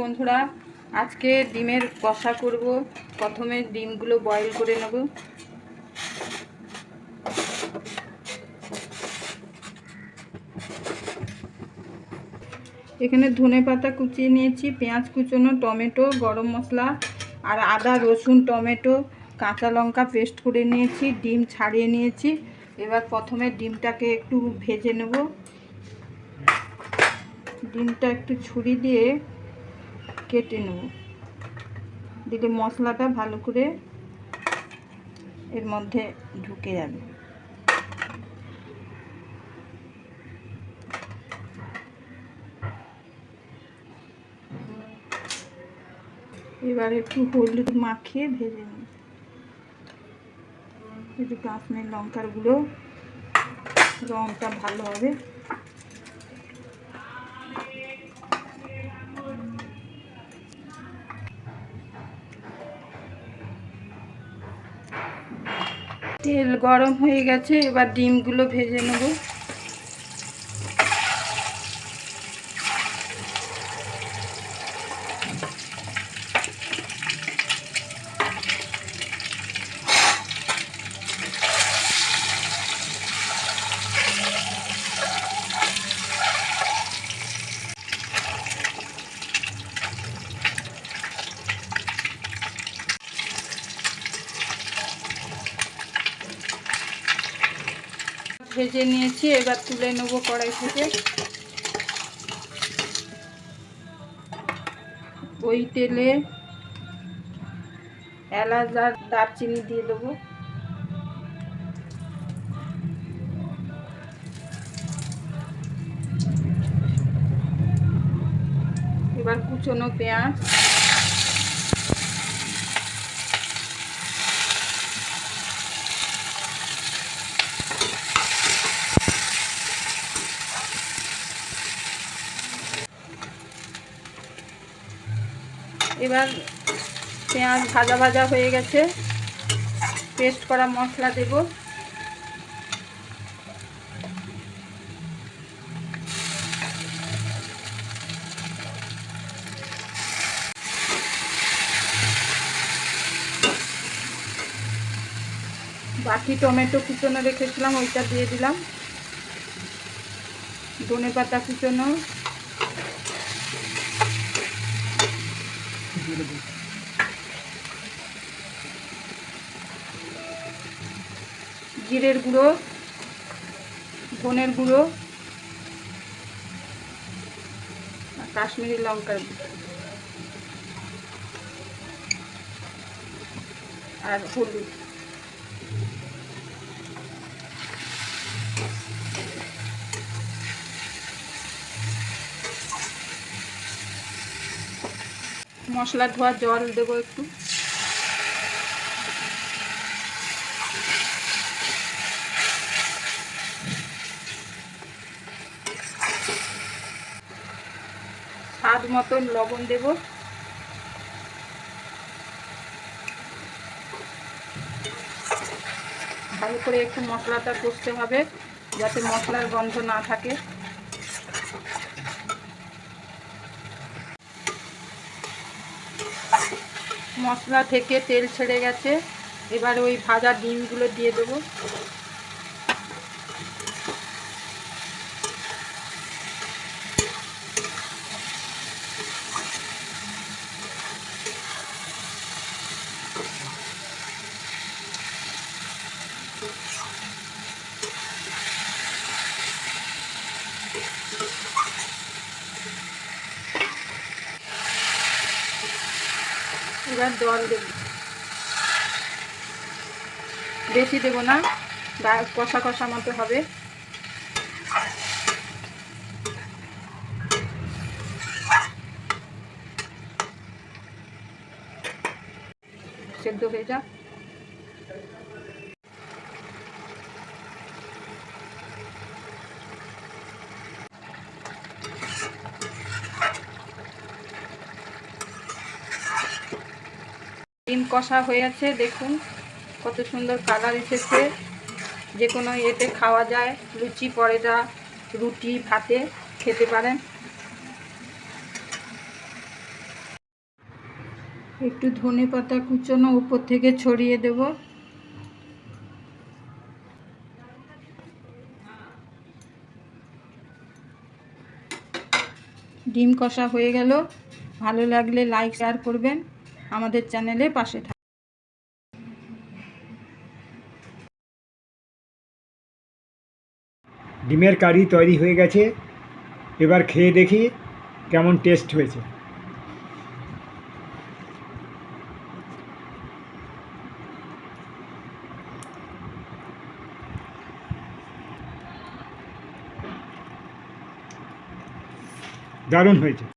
বন্ধুরা, আজকে ডিমের কষা করব। প্রথমে ডিমগুলো বয়েল করে নেব। এখানে ধনে পাতা কুচিয়ে নিয়েছি, পেঁয়াজ কুচোনো টমেটো, গরম মশলা আর আদা, রসুন, টমেটো, কাঁচা লঙ্কা পেস্ট করে নিয়েছি, ডিম ছাড়িয়ে নিয়েছি। এবার প্রথমে ডিমটাকে একটু ভেজে নেব। ডিমটা একটু ছুরি দিয়ে কেটে নেব। দিলে মশলাটা ভালো করে এর মধ্যে ঢুকে যাবে। এবার একটু হলুদ মাখিয়ে ভেজে নিই। একটু কাশ্মীর লঙ্কার গুঁড়ো রঙটা ভালো হবে। তেল গরম হয়ে গেছে এবার ডিমগুলো ভেজে নেব। ভেজে নিয়েছি, এবার তুলে নেব কড়াই থেকে। ওই তেলে এলাচ আর দারচিনি দিয়ে দেবো। এবার কুচনো পেঁয়াজ। এবার পেঁয়াজ ভাজা ভাজা হয়ে গেছে। পেস্ট করা মশলা দেব। বাকি টমেটো কুচোনো রেখেছিলাম, ওইটা দিয়ে দিলাম। ধনে পাতা কুচোনো। জিরের গুঁড়ো ধনের গুঁড়ো কাশ্মীরি লঙ্কার আর হলুদ। মশলা ধোয়া, জল দেবো একটু। স্বাদ মতন লবণ দেব। ভালো করে একটু মশলাটা কষতে হবে, যাতে মশলার গন্ধ না থাকে। মশলা থেকে তেল ছেড়ে গেছে। এবার ওই ভাজা ডিমগুলো দিয়ে দেবো। এবার জল দেব। বেশি দেবো না কষা কষা মতো হবে। সেদ্ধ হয়ে যা ডিম কষা হয়ে আছে দেখুন কত সুন্দর কালার এসেছে। যে কোনো এতে খাওয়া যায়, লুচি, পরোটা, রুটি, ভাতে খেতে পারেন। একটু ধনে পাতা কুচোনো উপর থেকে ছড়িয়ে দেব। ডিম কষা হয়ে গেল। ভালো লাগলে লাইক, শেয়ার করবেন। আমাদের চ্যানেলে পাশে থাকবেন ডিমের কারি তৈরি হয়ে গেছে। এবার খেয়ে দেখি কেমন টেস্ট হয়েছে। দারুণ হয়েছে।